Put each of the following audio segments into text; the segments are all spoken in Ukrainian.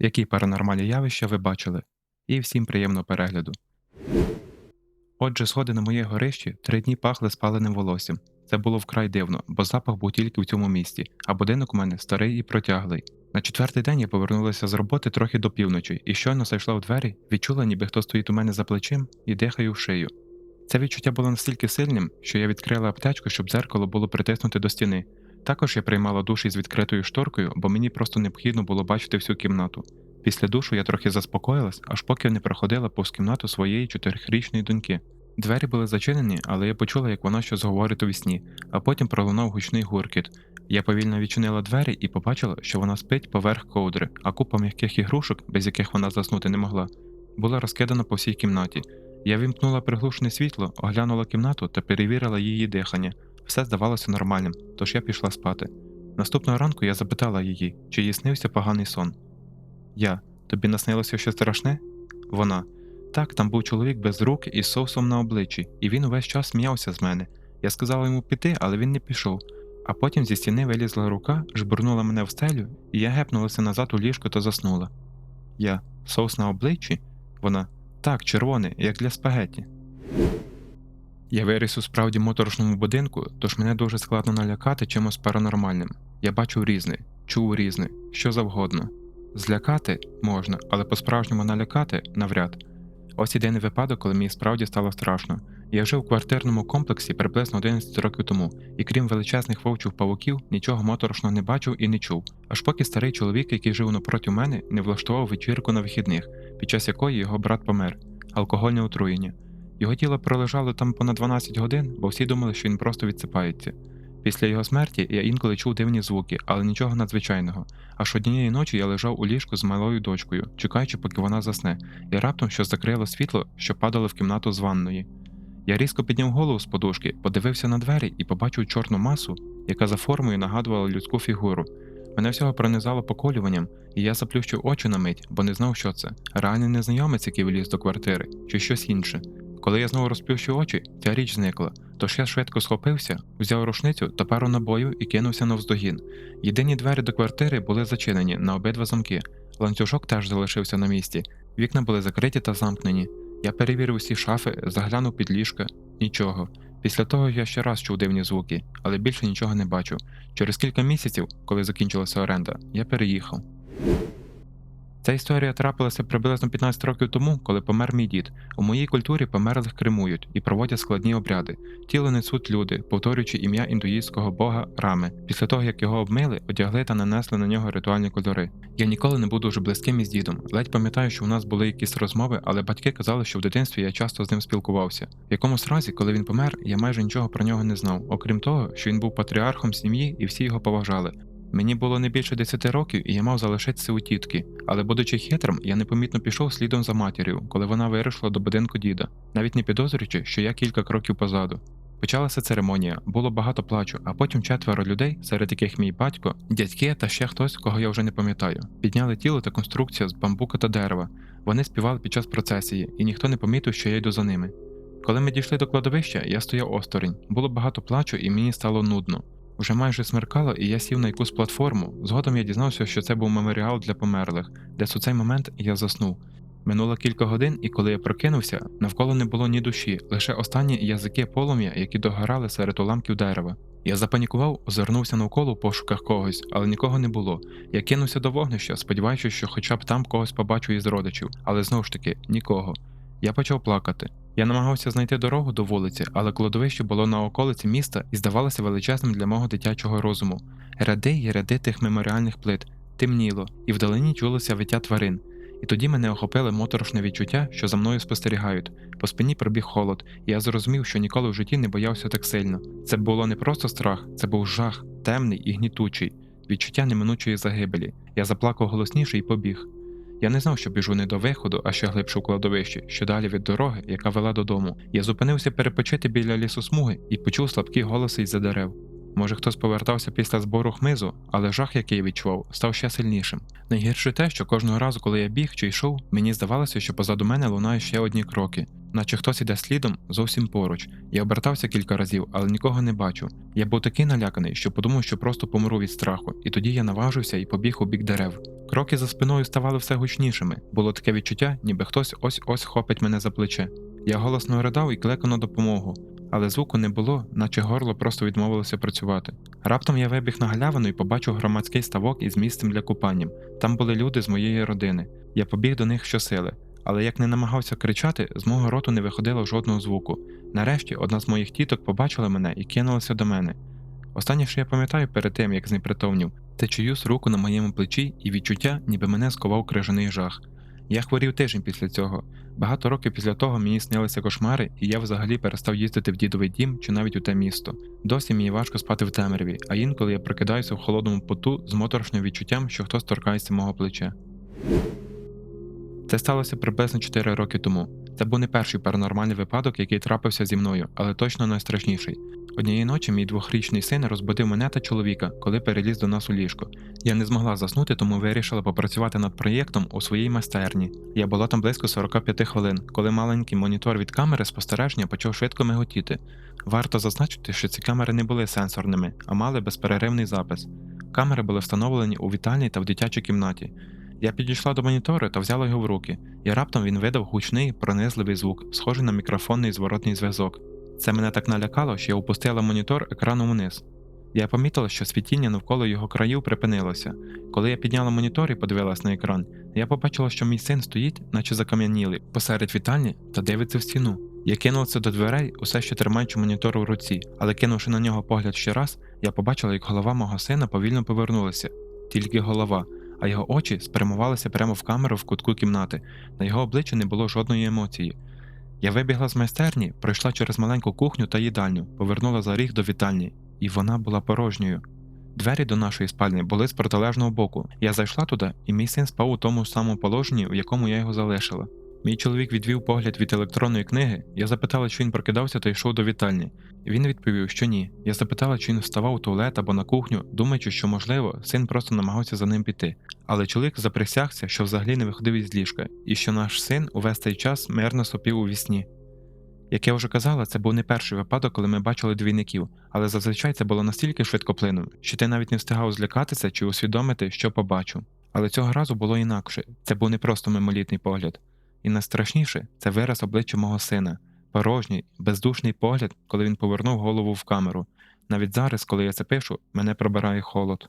які паранормальні явища ви бачили, і всім приємного перегляду. Отже, сходи на моє горищі три дні пахли спаленим волоссям. Це було вкрай дивно, бо запах був тільки в цьому місті, а будинок у мене старий і протяглий. На четвертий день я повернулася з роботи трохи до півночі і щойно зайшла в двері, відчула, ніби хто стоїть у мене за плечем і дихає в шию. Це відчуття було настільки сильним, що я відкрила аптечку, щоб дзеркало було притиснуте до стіни. Також я приймала душ із відкритою шторкою, бо мені просто необхідно було бачити всю кімнату. Після душу я трохи заспокоїлась, аж поки не проходила повз кімнату своєї чотирьохрічної доньки. Двері були зачинені, але я почула, як вона щось говорить у вісні, а потім пролунав гучний гуркіт. Я повільно відчинила двері і побачила, що вона спить поверх ковдри, а купа м'яких ігрушок, без яких вона заснути не могла, була розкидана по всій кімнаті. Я вімкнула приглушене світло, оглянула кімнату та перевірила її дихання. Все здавалося нормальним, тож я пішла спати. Наступного ранку я запитала її, чи їй снився поганий сон. Я. Тобі наснилося щось страшне? Вона. Так, там був чоловік без рук із соусом на обличчі, і він увесь час сміявся з мене. Я сказала йому піти, але він не пішов. А потім зі стіни вилізла рука, жбурнула мене в стелю, і я гепнулася назад у ліжко та заснула. Я. Соус на обличчі? Вона. Так, червоний, як для спагетті. Я виріс у справді моторошному будинку, тож мене дуже складно налякати чимось паранормальним. Я бачу різне, чув різне, що завгодно. Злякати можна, але по-справжньому налякати навряд. Ось єдиний випадок, коли мені справді стало страшно. Я жив у квартирному комплексі приблизно 11 років тому, і крім величезних вовчих павуків, нічого моторошного не бачив і не чув. Аж поки старий чоловік, який жив напроти мене, не влаштував вечірку на вихідних, під час якої його брат помер алкогольне отруєння. Його тіло пролежало там понад 12 годин, бо всі думали, що він просто відсипається. Після його смерті я інколи чув дивні звуки, але нічого надзвичайного. Аж однієї ночі я лежав у ліжку з малою дочкою, чекаючи, поки вона засне, і раптом щось закрило світло, що падало в кімнату з ванної. Я різко підняв голову з подушки, подивився на двері і побачив чорну масу, яка за формою нагадувала людську фігуру. Мене всього пронизало поколюванням, і я заплющив очі на мить, бо не знав, що це реальний незнайомець, який вліз до квартири, чи щось інше. Коли я знову розплющив очі, ця річ зникла, тож я швидко схопився, взяв рушницю та пару набоїв і кинувся навздогін. Єдині двері до квартири були зачинені на обидва замки. Ланцюжок теж залишився на місці, вікна були закриті та замкнені. Я перевірив усі шафи, заглянув під ліжка. Нічого. Після того я ще раз чув дивні звуки, але більше нічого не бачив. Через кілька місяців, коли закінчилася оренда, я переїхав. Ця історія трапилася приблизно 15 років тому, коли помер мій дід. У моїй культурі померлих кремують і проводять складні обряди. Тіло несуть люди, повторюючи ім'я індуїстського бога Рами. Після того, як його обмили, одягли та нанесли на нього ритуальні кольори. Я ніколи не буду вже близьким із дідом. Ледь пам'ятаю, що у нас були якісь розмови, але батьки казали, що в дитинстві я часто з ним спілкувався. В якомусь разі, коли він помер, я майже нічого про нього не знав, окрім того, що він був патріархом сім'ї і всі його поважали. Мені було не більше 10 років, і я мав залишитися у тітки, але, будучи хитрим, я непомітно пішов слідом за матір'ю, коли вона вирушила до будинку діда, навіть не підозрюючи, що я кілька кроків позаду. Почалася церемонія, було багато плачу, а потім четверо людей, серед яких мій батько, дядьки та ще хтось, кого я вже не пам'ятаю, підняли тіло та конструкцію з бамбука та дерева. Вони співали під час процесії, і ніхто не помітив, що я йду за ними. Коли ми дійшли до кладовища, я стояв осторонь. Було багато плачу, і мені стало нудно. Уже майже смеркало, і я сів на якусь платформу. Згодом я дізнався, що це був меморіал для померлих, десь у цей момент я заснув. Минуло кілька годин, і коли я прокинувся, навколо не було ні душі, лише останні язики полум'я, які догорали серед уламків дерева. Я запанікував, озирнувся навколо в пошуках когось, але нікого не було. Я кинувся до вогнища, сподіваючись, що хоча б там когось побачу із родичів, але знову ж таки нікого. Я почав плакати. Я намагався знайти дорогу до вулиці, але кладовище було на околиці міста і здавалося величезним для мого дитячого розуму. Ряди й ряди тих меморіальних плит темніло, і вдалині чулося виття тварин. І тоді мене охопило моторошне відчуття, що за мною спостерігають. По спині пробіг холод, і я зрозумів, що ніколи в житті не боявся так сильно. Це було не просто страх, це був жах, темний і гнітучий, відчуття неминучої загибелі. Я заплакав голосніше і побіг. Я не знав, що біжу не до виходу, а ще глибше у кладовище, що далі від дороги, яка вела додому. Я зупинився перепочити біля лісосмуги і почув слабкі голоси із-за дерев. Може, хтось повертався після збору хмизу, але жах, який я відчував, став ще сильнішим. Найгірше те, що кожного разу, коли я біг чи йшов, мені здавалося, що позаду мене лунають ще одні кроки, наче хтось іде слідом зовсім поруч. Я обертався кілька разів, але нікого не бачу. Я був такий наляканий, що подумав, що просто помру від страху, і тоді я наважився і побіг у бік дерев. Кроки за спиною ставали все гучнішими. Було таке відчуття, ніби хтось ось ось хопить мене за плече. Я голосно ридав і клекав на допомогу, але звуку не було, наче горло просто відмовилося працювати. Раптом я вибіг на галявину і побачив громадський ставок із місцем для купання. Там були люди з моєї родини. Я побіг до них щосили, але як не намагався кричати, з мого роту не виходило жодного звуку. Нарешті одна з моїх тіток побачила мене і кинулася до мене. Останнє, що я пам'ятаю перед тим, як знепритомнів, це чиюсь руку на моєму плечі і відчуття, ніби мене сковав крижаний жах. Я хворів тиждень після цього. Багато років після того мені снилися кошмари, і я взагалі перестав їздити в дідовий дім чи навіть у те місто. Досі мені важко спати в темряві, а інколи я прокидаюся в холодному поту з моторошним відчуттям, що хтось торкається мого плеча. Це сталося приблизно 4 роки тому. Це був не перший паранормальний випадок, який трапився зі мною, але точно найстрашніший. Однієї ночі мій двохрічний син розбудив мене та чоловіка, коли переліз до нас у ліжко. Я не змогла заснути, тому вирішила попрацювати над проєктом у своїй майстерні. Я була там близько 45 хвилин, коли маленький монітор від камери спостереження почав швидко миготіти. Варто зазначити, що ці камери не були сенсорними, а мали безперервний запис. Камери були встановлені у вітальній та в дитячій кімнаті. Я підійшла до монітору та взяла його в руки, і раптом він видав гучний, пронизливий звук, схожий на мікрофонний зворотний зв'язок. Це мене так налякало, що я опустила монітор екраном вниз. Я помітила, що світіння навколо його країв припинилося. Коли я підняла монітор і подивилась на екран, я побачила, що мій син стоїть, наче закам'янілий, посеред вітальні та дивиться в стіну. Я кинулася до дверей, усе ще тримаючи монітор у руці, але кинувши на нього погляд ще раз, я побачила, як голова мого сина повільно повернулася, тільки голова, а його очі спрямувалися прямо в камеру в кутку кімнати. На його обличчі не було жодної емоції. Я вибігла з майстерні, пройшла через маленьку кухню та їдальню, повернула за ріг до вітальні, і вона була порожньою. Двері до нашої спальні були з протилежного боку. Я зайшла туди, і мій син спав у тому самому положенні, в якому я його залишила. Мій чоловік відвів погляд від електронної книги. Я запитала, чи він прокидався та йшов до вітальні. Він відповів, що ні. Я запитала, чи він вставав у туалет або на кухню, думаючи, що, можливо, син просто намагався за ним піти. Але чоловік заприсягся, що взагалі не виходив із ліжка, і що наш син увесь цей час мирно сопів у вісні. Як я вже казала, це був не перший випадок, коли ми бачили двійників, але зазвичай це було настільки швидкоплинно, що ти навіть не встигав злякатися чи усвідомити, що побачу. Але цього разу було інакше це був не просто мимолітний погляд. І найстрашніше це вираз обличчя мого сина, порожній, бездушний погляд, коли він повернув голову в камеру. Навіть зараз, коли я це пишу, мене пробирає холод.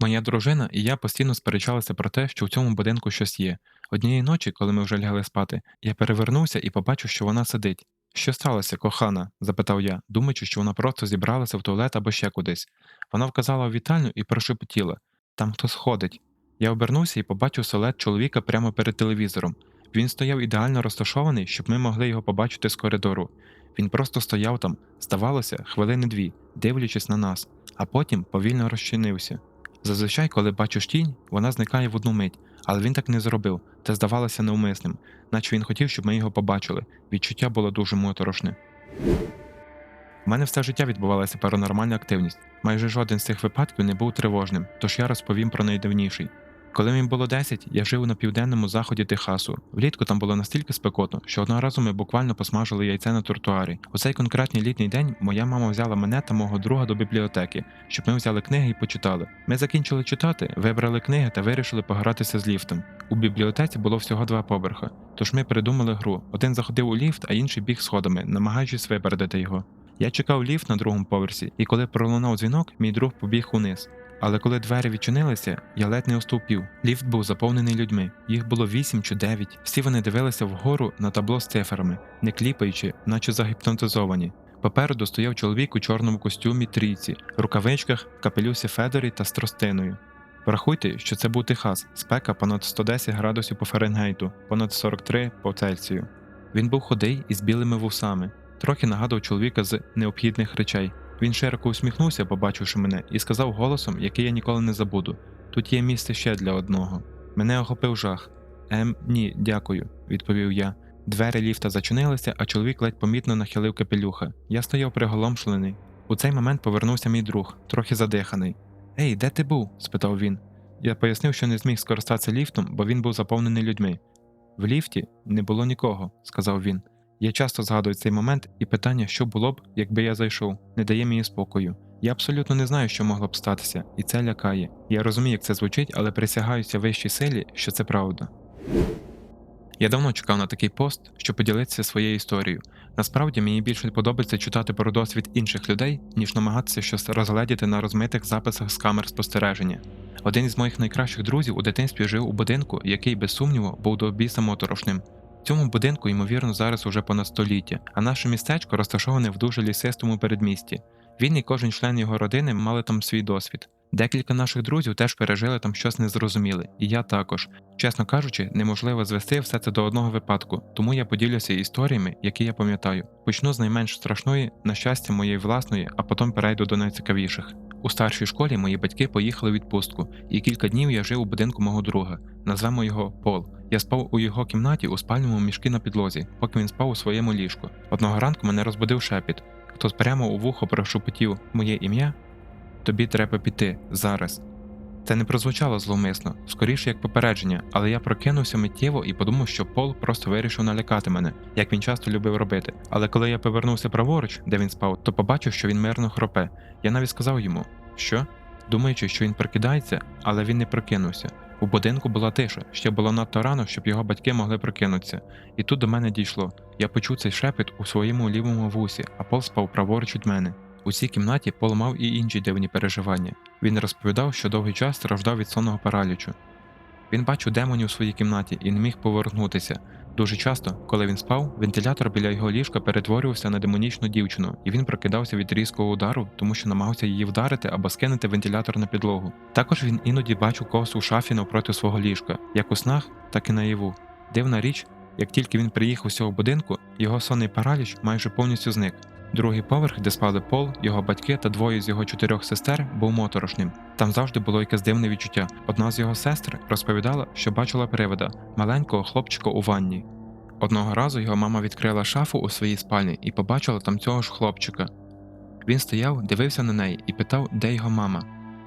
Моя дружина і я постійно сперечалися про те, що в цьому будинку щось є. Однієї ночі, коли ми вже лягли спати, я перевернувся і побачив, що вона сидить. Що сталося, кохана? запитав я, думаючи, що вона просто зібралася в туалет або ще кудись. Вона вказала в вітальню і прошепотіла там хтось ходить. Я обернувся і побачив силует чоловіка прямо перед телевізором. Він стояв ідеально розташований, щоб ми могли його побачити з коридору. Він просто стояв там, здавалося, хвилини дві, дивлячись на нас, а потім повільно розчинився. Зазвичай, коли бачиш тінь, вона зникає в одну мить, але він так не зробив, це здавалося невмисним, наче він хотів, щоб ми його побачили. Відчуття було дуже моторошне. У мене все життя відбувалася паранормальна активність. Майже жоден з цих випадків не був тривожним, тож я розповім про найдавніший. Коли мені було 10, я жив на південному заході Техасу. Влітку там було настільки спекотно, що одного разу ми буквально посмажили яйце на тротуарі. У цей конкретний літній день моя мама взяла мене та мого друга до бібліотеки, щоб ми взяли книги і почитали. Ми закінчили читати, вибрали книги та вирішили погратися з ліфтом. У бібліотеці було всього два поверха, тож ми придумали гру. Один заходив у ліфт, а інший біг сходами, намагаючись випередити його. Я чекав ліфт на другому поверсі, і коли пролунав дзвінок, мій друг побіг униз. Але коли двері відчинилися, я ледь не остовпів. Ліфт був заповнений людьми. Їх було вісім чи дев'ять. Всі вони дивилися вгору на табло з цифрами, не кліпаючи, наче загіпнотизовані. Попереду стояв чоловік у чорному костюмі трійці, рукавичках, капелюсі Федорі та з тростиною. Врахуйте, що це був Техас, спека понад 110 градусів по Фаренгейту, понад 43 по Цельсію. Він був худий із білими вусами, трохи нагадував чоловіка з необхідних речей. Він широко усміхнувся, побачивши мене, і сказав голосом, який я ніколи не забуду: тут є місце ще для одного. Мене охопив жах. Ем, ні, дякую, відповів я. Двері ліфта зачинилися, а чоловік ледь помітно нахилив капелюха. Я стояв приголомшлений. У цей момент повернувся мій друг, трохи задиханий. Ей, де ти був? спитав він. Я пояснив, що не зміг скористатися ліфтом, бо він був заповнений людьми. В ліфті не було нікого, сказав він. Я часто згадую цей момент, і питання, що було б, якби я зайшов, не дає мені спокою. Я абсолютно не знаю, що могло б статися, і це лякає. Я розумію, як це звучить, але присягаюся вищій силі, що це правда. Я давно чекав на такий пост, щоб поділитися своєю історією. Насправді мені більше подобається читати про досвід інших людей, ніж намагатися щось розгледіти на розмитих записах з камер спостереження. Один із моїх найкращих друзів у дитинстві жив у будинку, який, без сумніву, був до біса моторошним. Цьому будинку, ймовірно, зараз уже понад століття, а наше містечко розташоване в дуже лісистому передмісті. Він і кожен член його родини мали там свій досвід. Декілька наших друзів теж пережили там щось незрозуміле, і я також. Чесно кажучи, неможливо звести все це до одного випадку, тому я поділюся історіями, які я пам'ятаю. Почну з найменш страшної, на щастя, моєї власної, а потім перейду до найцікавіших. У старшій школі мої батьки поїхали в відпустку, і кілька днів я жив у будинку мого друга. Назвемо його Пол. Я спав у його кімнаті у спальному мішки на підлозі, поки він спав у своєму ліжку. Одного ранку мене розбудив шепіт. Хтось прямо у вухо прошепотів моє ім'я. Тобі треба піти зараз. Це не прозвучало зловмисно, скоріше як попередження, але я прокинувся миттєво і подумав, що Пол просто вирішив налякати мене, як він часто любив робити. Але коли я повернувся праворуч, де він спав, то побачив, що він мирно хропе. Я навіть сказав йому, що? Думаючи, що він прокидається, але він не прокинувся. У будинку була тиша, ще було надто рано, щоб його батьки могли прокинутися. І тут до мене дійшло. Я почув цей шепіт у своєму лівому вусі, а Пол спав праворуч від мене. У цій кімнаті Пол мав і інші дивні переживання. Він розповідав, що довгий час страждав від сонного паралічу. Він бачив демонів у своїй кімнаті і не міг повернутися. Дуже часто, коли він спав, вентилятор біля його ліжка перетворювався на демонічну дівчину, і він прокидався від різкого удару, тому що намагався її вдарити або скинути вентилятор на підлогу. Також він іноді бачив когось у шафі навпроти свого ліжка, як у снах, так і наяву. Дивна річ, як тільки він приїхав з цього будинку, його сонний параліч майже повністю зник. Другий поверх, де спали Пол, його батьки та двоє з його чотирьох сестер, був моторошним. Там завжди було якесь дивне відчуття. Одна з його сестер розповідала, що бачила привида маленького хлопчика у ванні. Одного разу його мама відкрила шафу у своїй спальні і побачила там цього ж хлопчика. Він стояв, дивився на неї і питав, де його мама.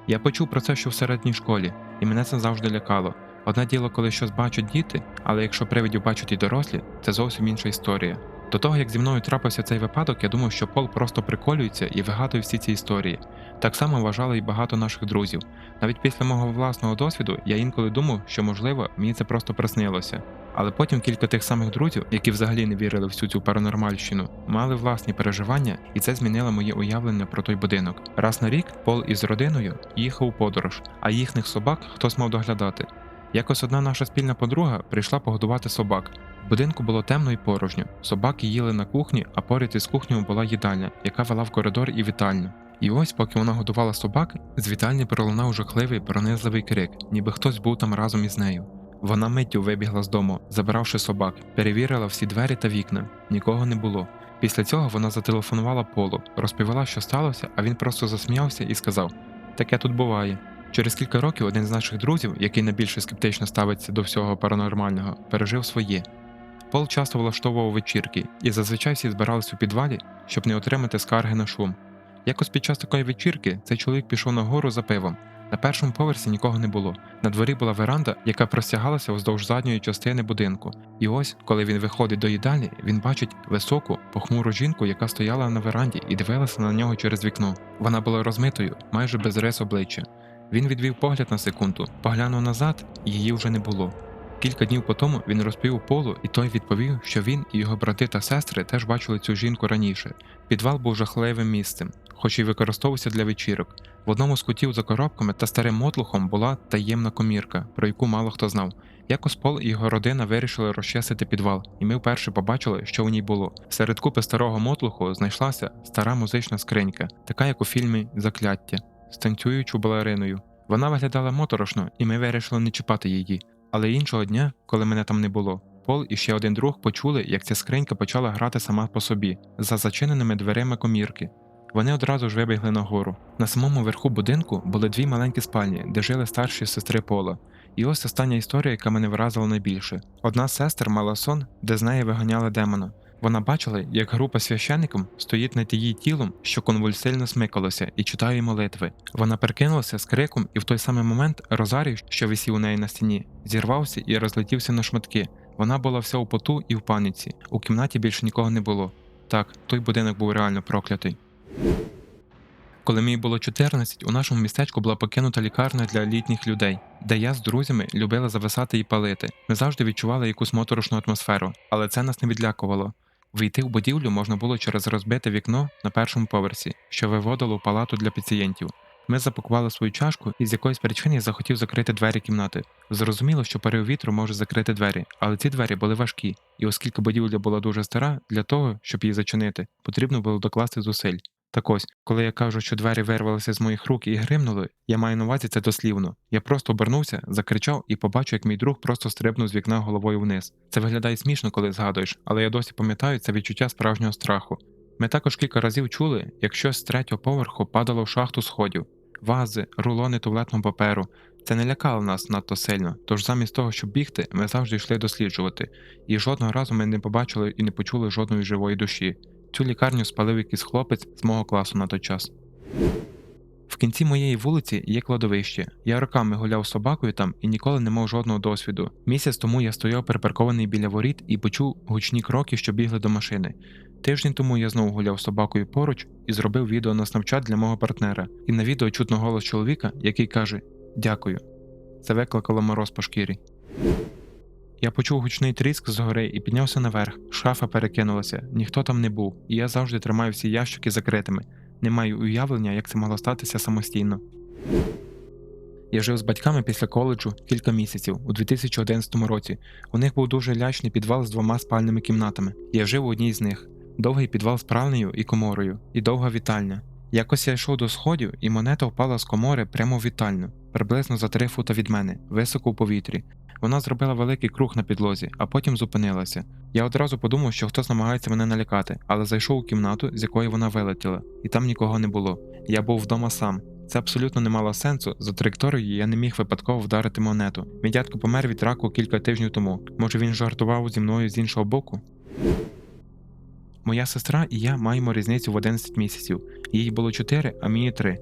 Я почув про це ще в середній школі, і мене це завжди лякало. Одне діло, коли щось бачать діти, але якщо привидів бачать і дорослі, це зовсім інша історія. До того, як зі мною трапився цей випадок, я думав, що Пол просто приколюється і вигадує всі ці історії. Так само вважали і багато наших друзів. Навіть після мого власного досвіду я інколи думав, що можливо мені це просто приснилося. Але потім кілька тих самих друзів, які взагалі не вірили в всю цю паранормальщину, мали власні переживання, і це змінило моє уявлення про той будинок. Раз на рік Пол із родиною їхав у подорож, а їхніх собак хтось мав доглядати. Якось одна наша спільна подруга прийшла погодувати собак. В будинку було темно і порожньо. Собаки їли на кухні, а поряд із кухнею була їдальня, яка вела в коридор і вітальню. І ось, поки вона годувала собак, з вітальні пролунав жахливий пронизливий крик, ніби хтось був там разом із нею. Вона миттю вибігла з дому, забиравши собак, перевірила всі двері та вікна. Нікого не було. Після цього вона зателефонувала Полу, розповіла, що сталося, а він просто засміявся і сказав: Таке тут буває. Через кілька років один з наших друзів, який найбільше скептично ставиться до всього паранормального, пережив своє. Пол часто влаштовував вечірки, і зазвичай всі збирались у підвалі, щоб не отримати скарги на шум. Якось під час такої вечірки цей чоловік пішов на гору за пивом. На першому поверсі нікого не було. На дворі була веранда, яка простягалася вздовж задньої частини будинку. І ось, коли він виходить до їдальні, він бачить високу, похмуру жінку, яка стояла на веранді і дивилася на нього через вікно. Вона була розмитою, майже без рис обличчя. Він відвів погляд на секунду, поглянув назад, її вже не було. Кілька днів по тому він розповів Полу, і той відповів, що він і його брати та сестри теж бачили цю жінку раніше. Підвал був жахливим місцем, хоч і використовувався для вечірок. В одному з кутів за коробками та старим мотлухом була таємна комірка, про яку мало хто знав. Якось Пол і його родина вирішили розчистити підвал, і ми вперше побачили, що у ній було. Серед купи старого мотлуху знайшлася стара музична скринька, така як у фільмі Закляття з танцюючу балериною. Вона виглядала моторошно, і ми вирішили не чіпати її. Але іншого дня, коли мене там не було, Пол і ще один друг почули, як ця скринька почала грати сама по собі, за зачиненими дверима комірки. Вони одразу ж вибігли нагору. На самому верху будинку були дві маленькі спальні, де жили старші сестри Пола. І ось остання історія, яка мене вразила найбільше. Одна з сестер мала сон, де з неї виганяли демона. Вона бачила, як група священників стоїть над її тілом, що конвульсивно смикалося, і читає молитви. Вона перекинулася з криком, і в той самий момент Розарій, що висів у неї на стіні, зірвався і розлетівся на шматки. Вона була вся у поту і в паніці. У кімнаті більше нікого не було. Так, той будинок був реально проклятий. Коли мені було 14, у нашому містечку була покинута лікарня для літніх людей, де я з друзями любила зависати і палити. Ми завжди відчували якусь моторошну атмосферу, але це нас не відлякувало. Війти в будівлю можна було через розбите вікно на першому поверсі, що виводило палату для пацієнтів. Ми запакували свою чашку і з якоїсь причини я захотів закрити двері кімнати. Зрозуміло, що порив вітру може закрити двері, але ці двері були важкі, і оскільки будівля була дуже стара, для того, щоб її зачинити, потрібно було докласти зусиль. Так ось, коли я кажу, що двері вирвалися з моїх рук і гримнули, я маю на увазі це дослівно. Я просто обернувся, закричав і побачив, як мій друг просто стрибнув з вікна головою вниз. Це виглядає смішно, коли згадуєш, але я досі пам'ятаю це відчуття справжнього страху. Ми також кілька разів чули, як щось з третього поверху падало в шахту сходів, вази, рулони туалетного паперу. Це не лякало нас надто сильно, тож замість того, щоб бігти, ми завжди йшли досліджувати, і жодного разу ми не побачили і не почули жодної живої душі. Цю лікарню спалив якийсь хлопець з мого класу на той час. В кінці моєї вулиці є кладовище. Я роками гуляв собакою там і ніколи не мав жодного досвіду. Місяць тому я стояв припаркований біля воріт і почув гучні кроки, що бігли до машини. Тиждень тому я знову гуляв собакою поруч і зробив відео на Snapchat для мого партнера. І на відео чутно голос чоловіка, який каже Дякую. Це викликало мороз по шкірі. Я почув гучний тріск згори і піднявся наверх. Шафа перекинулася, ніхто там не був, і я завжди тримаю всі ящики закритими. Не маю уявлення, як це могло статися самостійно. Я жив з батьками після коледжу кілька місяців у 2011 році. У них був дуже лячний підвал з двома спальними кімнатами. Я жив у одній з них. Довгий підвал з пральнею і коморою, і довга вітальня. Якось я йшов до сходів, і монета впала з комори прямо в вітальню, приблизно за три фута від мене, високо в повітрі. Вона зробила великий круг на підлозі, а потім зупинилася. Я одразу подумав, що хтось намагається мене налякати, але зайшов у кімнату, з якої вона вилетіла, і там нікого не було. Я був вдома сам. Це абсолютно не мало сенсу. За траєкторією я не міг випадково вдарити монету. Мій дядько помер від раку кілька тижнів тому. Може він жартував зі мною з іншого боку? Моя сестра і я маємо різницю в 11 місяців. Їй було 4, а мені 3.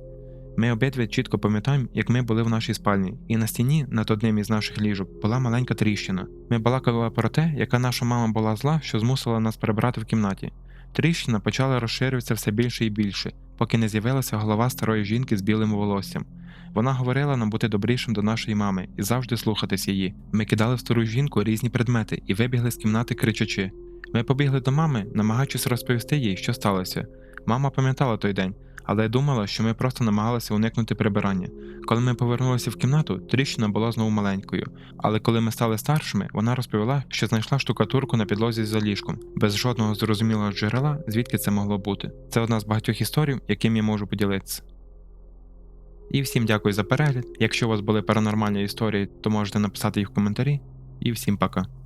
Ми обидві чітко пам'ятаємо, як ми були в нашій спальні, і на стіні над одним із наших ліжок була маленька тріщина. Ми балакали про те, яка наша мама була зла, що змусила нас перебрати в кімнаті. Тріщина почала розширюватися все більше і більше, поки не з'явилася голова старої жінки з білим волоссям. Вона говорила нам бути добрішим до нашої мами і завжди слухатись її. Ми кидали в стару жінку різні предмети і вибігли з кімнати кричачи. Ми побігли до мами, намагаючись розповісти їй, що сталося. Мама пам'ятала той день, але думала, що ми просто намагалися уникнути прибирання. Коли ми повернулися в кімнату, тріщина була знову маленькою. Але коли ми стали старшими, вона розповіла, що знайшла штукатурку на підлозі за ліжком, без жодного зрозумілого джерела, звідки це могло бути. Це одна з багатьох історій, яким я можу поділитися. І всім дякую за перегляд. Якщо у вас були паранормальні історії, то можете написати їх в коментарі. І всім пока.